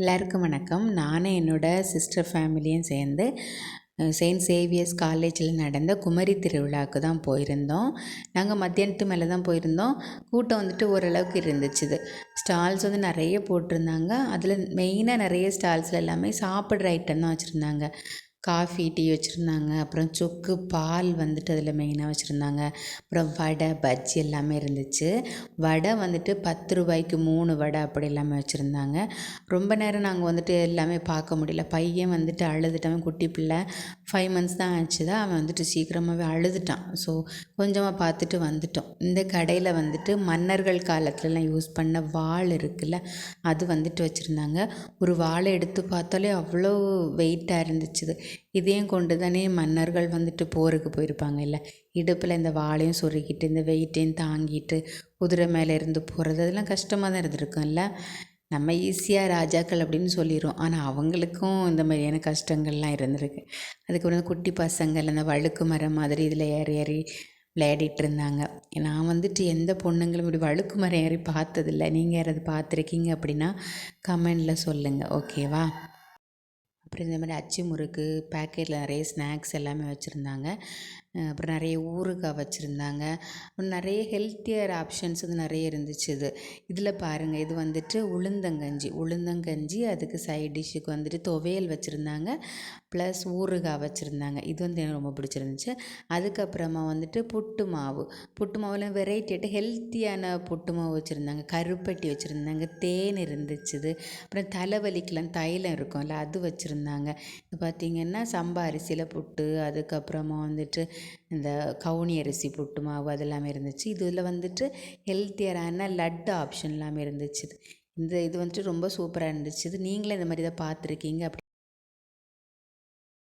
எல்லாருக்கும் வணக்கம். நானும் என்னோடய சிஸ்டர் ஃபேமிலியும் சேர்ந்து செயின்ட் சேவியர்ஸ் காலேஜில் நடந்த குமரி திருவிழாவுக்கு தான் போயிருந்தோம். நாங்கள் மத்தியானத்து மேலே தான் போயிருந்தோம். கூட்டம் வந்துட்டு ஓரளவுக்கு இருந்துச்சு ஸ்டால்ஸ் வந்து நிறைய போட்டிருந்தாங்க. அதில் மெயினாக நிறைய ஸ்டால்ஸில் எல்லாமே சாப்பிட்ற ஐட்டம் தான் வச்சுருந்தாங்க. காஃபி டீ வச்சுருந்தாங்க. அப்புறம் சுக்கு பால் வந்துட்டு அதில் மெயினாக வச்சுருந்தாங்க. அப்புறம் வடை பஜ்ஜி எல்லாமே இருந்துச்சு. வடை வந்துட்டு பத்து ரூபாய்க்கு மூணு வடை அப்படி எல்லாமே வச்சுருந்தாங்க. ரொம்ப நேரம் நாங்கள் வந்துட்டு எல்லாமே பார்க்க முடியல. பையன் வந்துட்டு அழுதுட்டான். குட்டி பிள்ளை ஃபைவ் மந்த்ஸ் தான் ஆச்சு தான் அவன் வந்துட்டு சீக்கிரமாகவே அழுதுட்டான். ஸோ கொஞ்சமாக பார்த்துட்டு வந்துட்டோம். இந்த கடையில் வந்துட்டு மன்னர்கள் காலத்துலலாம் யூஸ் பண்ண வாள் இருக்குல்ல அது வந்துட்டு வச்சுருந்தாங்க. ஒரு வாழை எடுத்து பார்த்தாலே அவ்வளோ வெயிட்டாக இருந்துச்சு இதையும் கொண்டு தானே மன்னர்கள் வந்துட்டு போருக்கு போயிருப்பாங்க இல்லை? இடுப்பில் இந்த வாளையும் சொருகிட்டு இந்த வெயிட்டையும் தாங்கிட்டு குதிரை மேலே இருந்து போகிறது அதெல்லாம் கஷ்டமாக தான் இருந்திருக்கும்ல நம்ம ஈஸியாக ராஜாக்கள் அப்படின்னு சொல்லிடுவோம் ஆனால் அவங்களுக்கும் இந்த மாதிரியான கஷ்டங்கள்லாம் இருந்திருக்கு. அதுக்கப்புறம் குட்டி பசங்கள் அந்த வழுக்கு மரம் மாதிரி இதில் ஏறி ஏறி விளையாடிட்டு இருந்தாங்க. நான் வந்துட்டு எந்த பொண்ணுங்களும் இப்படி வழுக்கு மரம் ஏறி பார்த்ததில்ல. நீங்கள் யாராவது பார்த்துருக்கீங்க அப்படின்னா கமெண்டில் சொல்லுங்கள் ஓகேவா? அப்புறம் இந்த மாதிரி அச்சு முறுக்கு பேக்கெட்டில் நிறைய ஸ்நாக்ஸ் எல்லாமே வச்சுருந்தாங்க. அப்புறம் நிறைய ஊறுகாய் வச்சுருந்தாங்க. நிறைய ஹெல்த்தியர் ஆப்ஷன்ஸ் வந்து நிறைய இருந்துச்சு இது. இதில் பாருங்கள் இது வந்துட்டு உளுந்தங்கஞ்சி. உளுந்தங்கஞ்சி அதுக்கு சைட் டிஷ்ஷுக்கு வந்துட்டு துவையல் வச்சுருந்தாங்க. ப்ளஸ் ஊறுகாய் வச்சுருந்தாங்க. இது வந்து எனக்கு ரொம்ப பிடிச்சிருந்துச்சு. அதுக்கப்புறமா வந்துட்டு புட்டு மாவு. புட்டு மாவில் வெரைட்டிட்டு ஹெல்த்தியான புட்டு மாவு வச்சுருந்தாங்க. கருப்பட்டி வச்சுருந்தாங்க. தேன் இருந்துச்சுது அப்புறம் தலைவலிக்கெலாம் தைலம் இருக்கும்ல அது வச்சுருந்தாங்க. இது பார்த்திங்கன்னா சம்பா அரிசியில் புட்டு அதுக்கப்புறமா வந்துட்டு இந்த கவுனி அரிசி புட்டு மாவு அதெல்லாமே இருந்துச்சு. இதில் வந்துட்டு ஹெல்த்தியரான லட்டு ஆப்ஷன் எல்லாமே இருந்துச்சு. இந்த இது வந்துட்டு ரொம்ப சூப்பராக இருந்துச்சு. இது நீங்களே இந்த மாதிரி இதை பார்த்துருக்கீங்க அப்படி